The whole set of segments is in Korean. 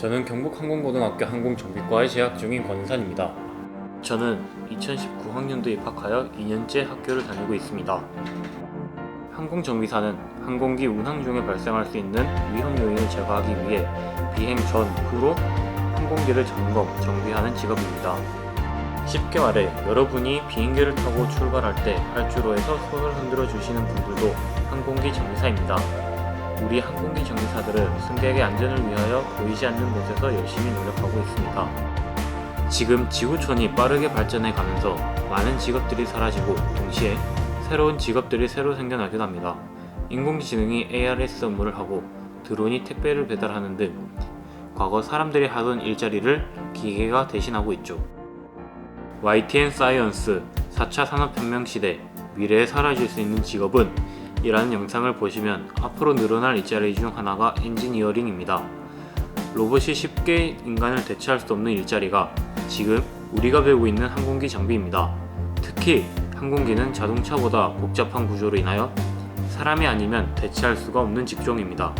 저는 경북항공고등학교 항공정비과에 재학 중인 권산입니다. 저는 2019학년도에 입학하여 2년째 학교를 다니고 있습니다. 항공정비사는 항공기 운항 중에 발생할 수 있는 위험 요인을 제거하기 위해 비행 전, 후로 항공기를 점검, 정비하는 직업입니다. 쉽게 말해 여러분이 비행기를 타고 출발할 때 활주로에서 손을 흔들어 주시는 분들도 항공기 정비사입니다. 우리 항공기 정비사들은 승객의 안전을 위하여 보이지 않는 곳에서 열심히 노력하고 있습니다. 지금 지구촌이 빠르게 발전해 가면서 많은 직업들이 사라지고 동시에 새로운 직업들이 새로 생겨나기도 합니다. 인공지능이 ARS 업무를 하고 드론이 택배를 배달하는 등 과거 사람들이 하던 일자리를 기계가 대신하고 있죠. YTN 사이언스 4차 산업혁명 시대 미래에 사라질 수 있는 직업은 이라는 영상을 보시면 앞으로 늘어날 일자리 중 하나가 엔지니어링입니다. 로봇이 쉽게 인간을 대체할 수 없는 일자리가 지금 우리가 배우고 있는 항공기 장비입니다. 특히 항공기는 자동차보다 복잡한 구조로 인하여 사람이 아니면 대체할 수가 없는 직종입니다.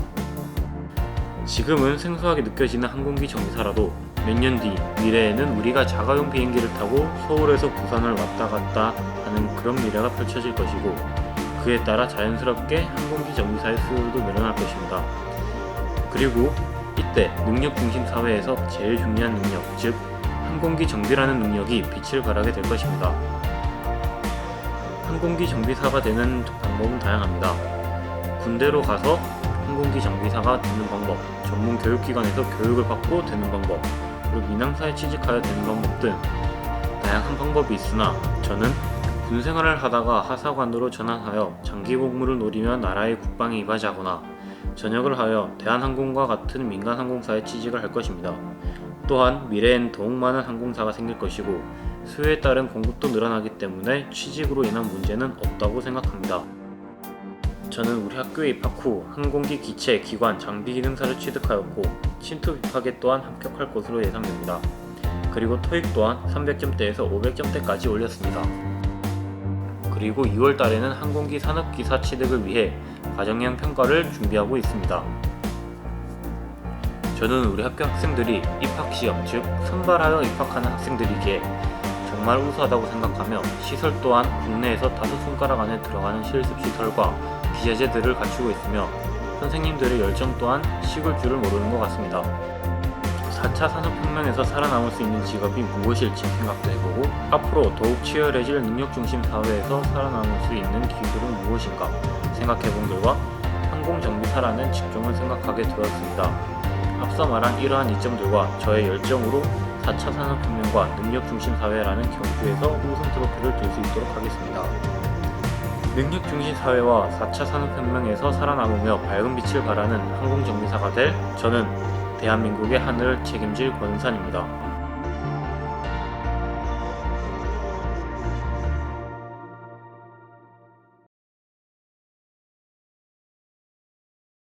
지금은 생소하게 느껴지는 항공기 정비사라도 몇 년 뒤 미래에는 우리가 자가용 비행기를 타고 서울에서 부산을 왔다 갔다 하는 그런 미래가 펼쳐질 것이고 그에 따라 자연스럽게 항공기 정비사의 수요도 늘어날 것입니다. 그리고 이때 능력 중심 사회에서 제일 중요한 능력, 즉 항공기 정비라는 능력이 빛을 발하게 될 것입니다. 항공기 정비사가 되는 방법은 다양합니다. 군대로 가서 항공기 정비사가 되는 방법, 전문 교육기관에서 교육을 받고 되는 방법, 그리고 민항사에 취직하여 되는 방법 등 다양한 방법이 있으나 저는 군 생활을 하다가 하사관으로 전환하여 장기 복무를 노리며 나라의 국방에 이바지하거나 전역을 하여 대한항공과 같은 민간 항공사에 취직을 할 것입니다. 또한 미래엔 더욱 많은 항공사가 생길 것이고 수요에 따른 공급도 늘어나기 때문에 취직으로 인한 문제는 없다고 생각합니다. 저는 우리 학교에 입학 후 항공기 기체, 기관, 장비 기능사를 취득하였고 침투 입학에 또한 합격할 것으로 예상됩니다. 그리고 토익 또한 300점대에서 500점대까지 올렸습니다. 그리고 2월 달에는 항공기 산업기사 취득을 위해 과정형 평가를 준비하고 있습니다. 저는 우리 학교 학생들이 입학 시험, 즉 선발하여 입학하는 학생들이기에 정말 우수하다고 생각하며 시설 또한 국내에서 다섯 손가락 안에 들어가는 실습 시설과 기자재들을 갖추고 있으며 선생님들의 열정 또한 식을 줄을 모르는 것 같습니다. 4차 산업혁명에서 살아남을 수 있는 직업이 무엇일지 생각도 해보고 앞으로 더욱 치열해질 능력 중심 사회에서 살아남을 수 있는 기술은 무엇인가 생각해본 결과 항공정비사라는 직종을 생각하게 되었습니다. 앞서 말한 이러한 이점들과 저의 열정으로 4차 산업혁명과 능력 중심 사회라는 경주에서 우승 트로피를 들 수 있도록 하겠습니다. 능력 중심 사회와 4차 산업혁명에서 살아남으며 밝은 빛을 발하는 항공정비사가 될 저는 대한민국의 하늘을 책임질 권산입니다.